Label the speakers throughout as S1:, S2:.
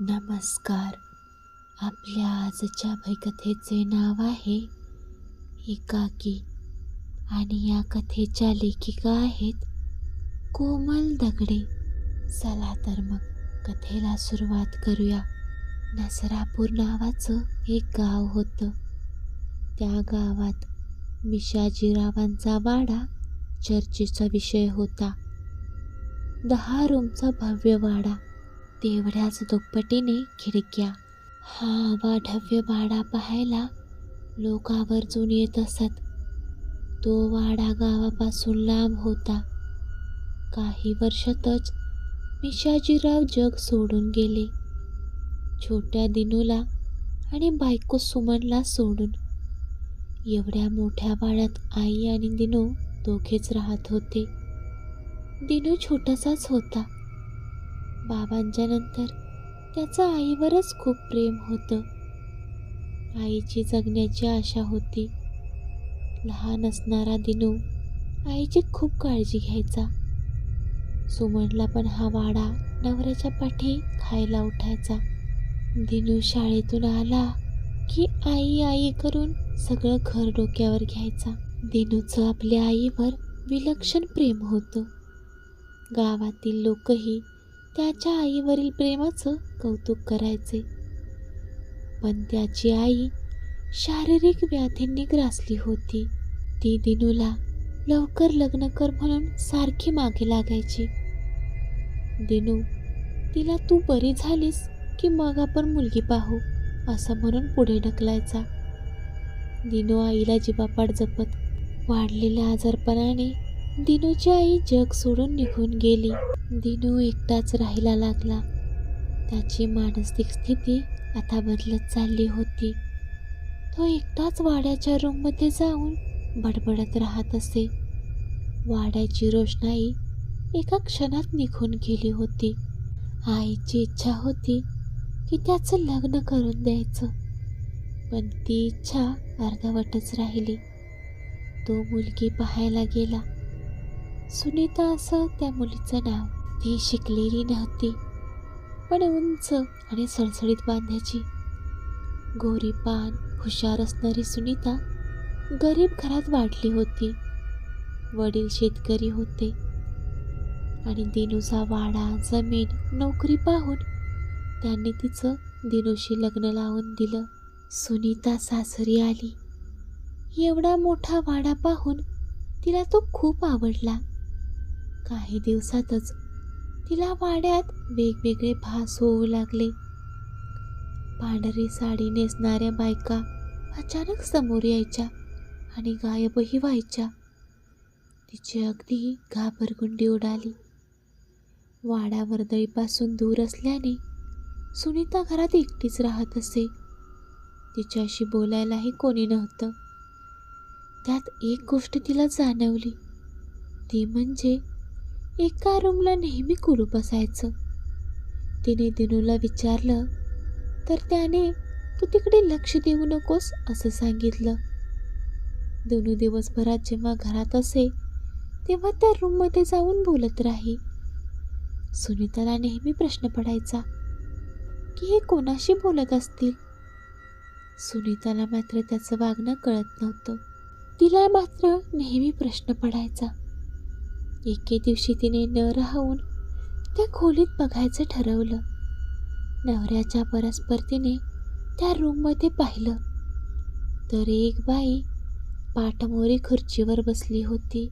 S1: नमस्कार. आपल्या आजच्या भयकथेचे नाव आहे एकाकी आणि या कथेच्या लेखिका आहेत कोमल दगडे. चला तर मग कथेला सुरुवात करूया. नसरापूर नावाचं एक गाव होतं. त्या गावात मिशाजीरावांचा वाडा चर्चेचा विषय होता. दहा रूमचा भव्य वाडा. तेवढ्याच दुप्पटीने खिडक्या. हा वाढव्य वाडा पाहायला लोक आवर्जून येत असत. तो वाडा गावापासून लांब होता. काही वर्षातच मिशाजीराव जग सोडून गेले. छोट्या दिनूला आणि बायको सुमनला सोडून. एवढ्या मोठ्या वाड्यात आई आणि दिनू दोघेच राहत होते. दिनू छोटासाच होता. बाबांच्या नंतर त्याचं आईवरच खूप प्रेम होतं. आईची जगण्याची आशा होती. लहान असणारा दिनू आईची खूप काळजी घ्यायचा. सुमनला पण हा वाडा नवऱ्याच्या पाठी खायला उठायचा. दिनू शाळेतून आला की आई आई करून सगळं घर डोक्यावर घ्यायचा. दिनूचं आपल्या आईवर विलक्षण प्रेम होतं. गावातील लोकही त्याच्या आईवरील प्रेमाचं कौतुक करायचे. पण त्याची आई शारीरिक व्याधींनी ग्रासली होती. ती दिनूला लवकर लग्न कर म्हणून सारखी मागे लागायची. दिनू तिला तू बरी झालीस की मग आपण मुलगी पाहू असं म्हणून पुढे ढकलायचा. दिनू आईला जीवापाड जपत वाढलेल्या आजारपणाने दिनूची आई जग सोडून निघून गेली. दिनू एकटाच राहायला लागला. त्याची मानसिक स्थिती आता बदलत चालली होती. तो एकटाच वाड्याच्या रूममध्ये जाऊन बडबडत राहत असे. वाड्याची रोषणाई एका क्षणात निघून गेली होती. आईची इच्छा होती की त्याचं लग्न करून द्यायचं. पण ती इच्छा अर्धवटच राहिली. तो मुलगी पाहायला गेला. सुनीता असं त्या मुलीचं नाव. ती शिकलेली नव्हती. पण उंच आणि सळसळीत बांध्याची. गोरी पान हुशार असणारी सुनीता गरीब घरात वाढली होती. वडील शेतकरी होते. आणि दिनूचा वाडा जमीन नोकरी पाहून त्यांनी तिचं दिनूशी लग्न लावून दिलं. सुनीता सासरी आली. एवढा मोठा वाडा पाहून तिला तो खूप आवडला. काही दिवसातच तिला वाड्यात वेगवेगळे भास होऊ लागले. पांढरी साडी नेसणाऱ्या बायका अचानक समोर यायच्या आणि गायबही व्हायच्या. तिची अगदी घाबरगुंडी उडाली. वाडा वर्दळीपासून दूर असल्याने सुनीता घरात एकटीच राहत असे. तिच्याशी बोलायलाही कोणी नव्हतं. त्यात एक गोष्ट तिला जाणवली. ती म्हणजे एका रूमला नेहमी कुलूप असायचं तिने दिनूला विचारलं तर त्याने तू तिकडे लक्ष देऊ नकोस असं सांगितलं. दोन्ही दिवसभरात जेव्हा घरात असे तेव्हा त्या रूममध्ये जाऊन बोलत राही. सुनीताला नेहमी प्रश्न पडायचा की हे कोणाशी बोलत असतील? सुनीताला मात्र त्याचं वागणं कळत नव्हतं. तिला मात्र नेहमी प्रश्न पडायचा एके दिवशी तिने न राहून त्या खोलीत बघायचं ठरवलं. नवऱ्याच्या परस्पर तिने त्या रूममध्ये पाहिलं. तर एक बाई पाठमोरी खुर्चीवर बसली होती.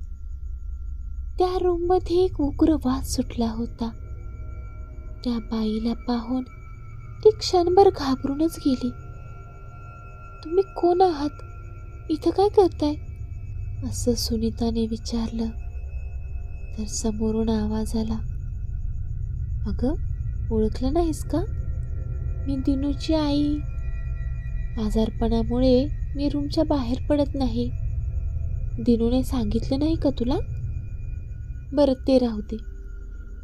S1: त्या रूममध्ये एक उग्र वाद सुटला होता. त्या बाईला पाहून ती क्षणभर घाबरूनच गेली. तुम्ही कोण आहात? इथं काय करताय? असं सुनीताने विचारलं. तर समोरून आवाज आला. अगं ओळखलं नाहीस का? मी दिनूची आई. आजारपणामुळे मी रूमच्या बाहेर पडत नाही. दिनूने सांगितलं नाही का तुला? बरं ते राहू दे.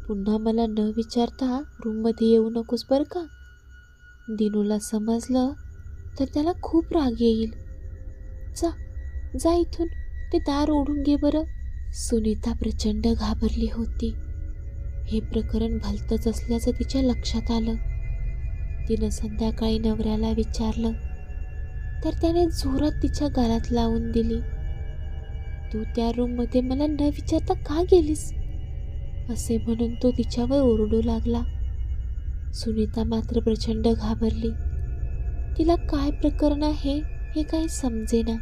S1: पुन्हा मला न विचारता रूममध्ये येऊ नकोस बरं का? दिनूला समजलं तर त्याला खूप राग येईल. जा जा इथून. ते दार ओढून घे बरं. सुनीता प्रचंड घाबरली होती. हे प्रकरण भलतंच असल्याचं तिच्या लक्षात आलं. तिनं संध्याकाळी नवऱ्याला विचारलं तर त्याने जोरात तिच्या गालात लावून दिली. तू त्या रूममध्ये मला न विचारता का गेलीस? असे म्हणून तो तिच्यावर ओरडू लागला. सुनीता मात्र प्रचंड घाबरली. तिला काय प्रकरण आहे हे काही समजेना.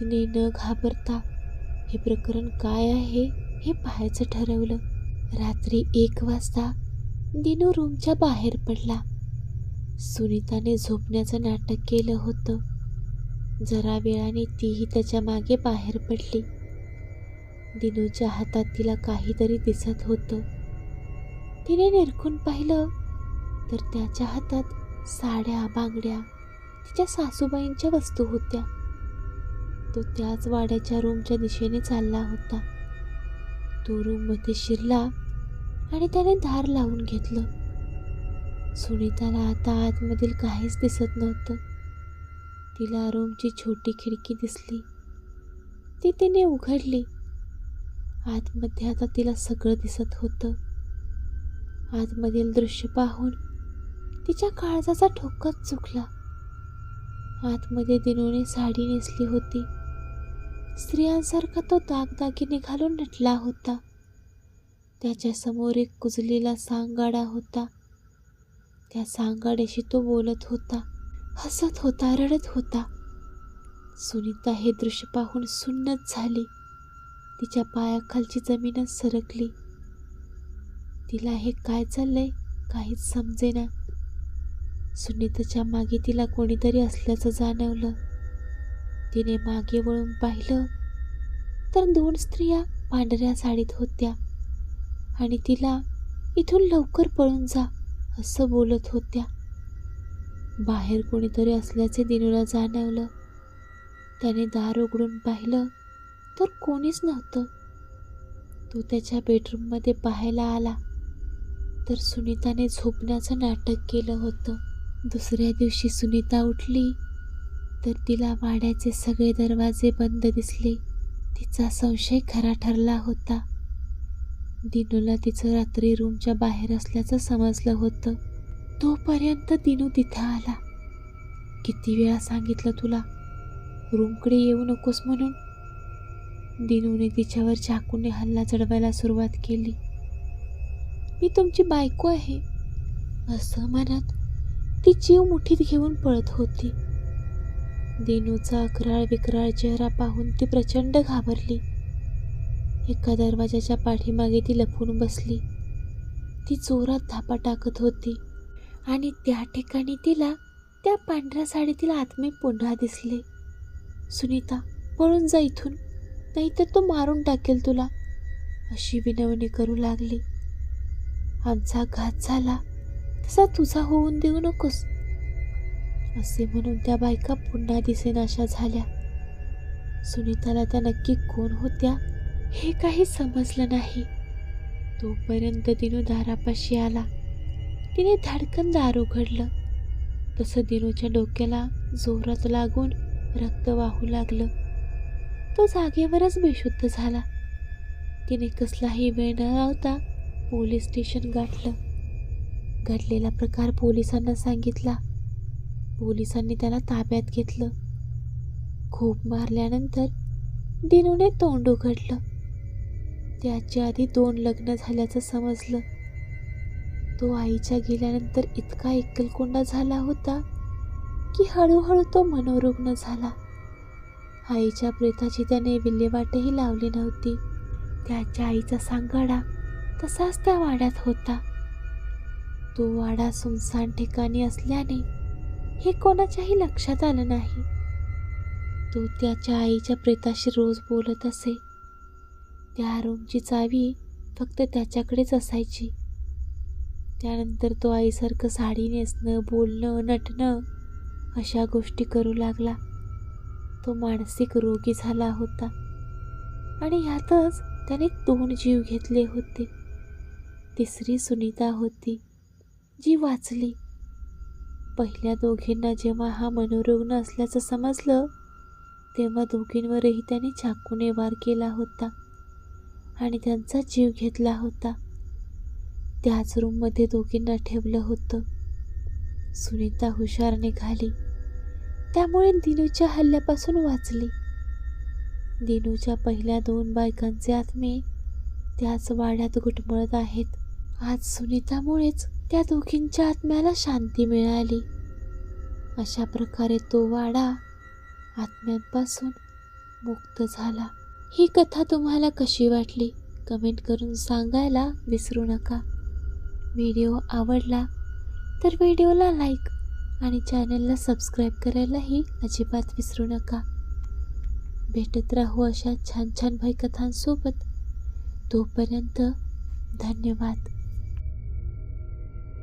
S1: तिने न घाबरता हे प्रकरण काय आहे हे पाहायचं ठरवलं. रात्री एक वाजता दिनू रूमच्या बाहेर पडला. सुनीताने झोपण्याचं नाटक केलं होतं. जरा वेळाने तीही त्याच्यामागे बाहेर पडली. दिनूच्या हातात तिला काहीतरी दिसत होतं. तिने निरखून पाहिलं तर त्याच्या हातात साड्या बांगड्या तिच्या सासूबाईंच्या वस्तू होत्या. तो त्याच वाड्याच्या रूमच्या दिशेने चालला होता. तो रूममध्ये शिरला आणि त्याने धार लावून घेतलं. सुनीताला आता आतमधील काहीच दिसत नव्हतं. तिला रूमची छोटी खिडकी दिसली. ती तिने उघडली. आतमध्ये आता तिला सगळं दिसत होतं. आतमधील दृश्य पाहून तिच्या काळजाचा ठोकच चुकला. आतमध्ये दिनूने साडी नेसली होती. स्त्रियांसारखा तो दागदागिने घालून नटला होता. त्याच्यासमोर एक कुजलेला सांगाडा होता. त्या सांगाड्याशी तो बोलत होता हसत होता रडत होता. सुनीता हे दृश्य पाहून सुन्नत झाली. तिच्या पायाखालची जमीनच सरकली. तिला हे काय चाललंय काहीच समजेना. सुनीताच्या मागे तिला कोणीतरी असल्याचं जाणवलं. तिने मागे वळून पाहिलं तर दोन स्त्रिया पांढऱ्या साडीत होत्या आणि तिला इथून लवकर पळून जा असं बोलत होत्या. बाहेर कोणीतरी असल्याचे दिनूला जाणवलं. त्याने दार उघडून पाहिलं तर कोणीच नव्हतं. तो त्याच्या बेडरूममध्ये पाहायला आला तर सुनीताने झोपण्याचं नाटक केलं होतं. दुसऱ्या दिवशी सुनीता उठली तर तिला वाड्याचे सगळे दरवाजे बंद दिसले. तिचा संशय खरा ठरला होता. दिनूला तिचं रात्री रूमच्या बाहेर असल्याचं समजलं होतं. तोपर्यंत दिनू तिथं आला. किती वेळा सांगितलं तुला? रूमकडे येऊ नकोस म्हणून. दिनूने तिच्यावर चाकूने हल्ला चढवायला सुरुवात केली. मी तुमची बायको आहे असं म्हणत ती जीव मुठीत घेऊन पळत होती. दिनूचा अकराळ विकराळ चेहरा पाहून ती प्रचंड घाबरली. एका दरवाजाच्या पाठीमागे ती लपून बसली. ती जोरात धापा टाकत होती आणि त्या ठिकाणी तिला त्या पांढऱ्या साडीतील आत्मे पुन्हा दिसले. सुनीता पळून जा इथून नाहीतर तो मारून टाकेल तुला अशी विनवणी करू लागली. आमचा घात झाला तसा तुझा होऊन देऊ नकोस. असे म्हणून त्या बायका पुन्हा दिसेनाशा झाल्या. सुनीताला त्या नक्की कोण होत्या हे काही समजलं नाही. तोपर्यंत दिनू दारापाशी आला. तिने धडकन दार उघडलं तसं दिनूच्या डोक्याला जोरात लागून रक्त वाहू लागलं. तो जागेवरच बेशुद्ध झाला. तिने कसलाही वेळ न लावता पोलीस स्टेशन गाठलं. घडलेला प्रकार पोलिसांना सांगितला. पोलिसांनी त्याला ताब्यात घेतलं. खूप मारल्यानंतर दिनूने तोंड उघडलं. त्याच्या आधी दोन लग्न झाल्याचं समजलं. तो आईच्या गेल्यानंतर इतका एकलकोंडा झाला होता की हळूहळू तो मनोरुग्ण झाला. आईच्या प्रेताची त्याने विल्हेवाटही लावली नव्हती. त्याच्या आईचा सांगाडा तसाच त्या वाड्यात होता. तो वाडा सुनसान ठिकाणी असल्याने हे कोणाच्याही लक्षात आलं नाही. तो त्याच्या आईच्या प्रेताशी रोज बोलत असे. त्या रूमची चावी फक्त त्याच्याकडेच असायची. त्यानंतर तो आईसारखं साडी नेसणं बोलणं नटणं अशा गोष्टी करू लागला. तो मानसिक रोगी झाला होता. आणि ह्यातच त्याने दोन जीव घेतले होते. तिसरी सुनीता होती जी वाचली. पहिल्या दोघींना जेव्हा हा मनोरुग्ण असल्याचं समजलं तेव्हा दोघींवरही त्याने चाकूने वार केला होता आणि त्यांचा जीव घेतला होता. त्याच रूममध्ये दोघींना ठेवलं होतं. सुनीता हुशार निघाली. त्यामुळे दिनूच्या हल्ल्यापासून वाचली. दिनूच्या पहिल्या दोन बायकांचे आत्मे त्याच वाड्यात घुटमळत आहेत. आज सुनीतामुळेच त्या दोघींच्या आत्म्याला शांती मिळाली. अशा प्रकारे तो वाडा आत्म्यांपासून मुक्त झाला. ही कथा तुम्हाला कशी वाटली? कमेंट करून सांगायला विसरू नका. व्हिडिओ आवडला तर व्हिडिओला लाईक आणि चॅनलला सबस्क्राईब करायलाही अजिबात विसरू नका. भेटत राहू अशा छान छान भयकथांसोबत. तोपर्यंत धन्यवाद.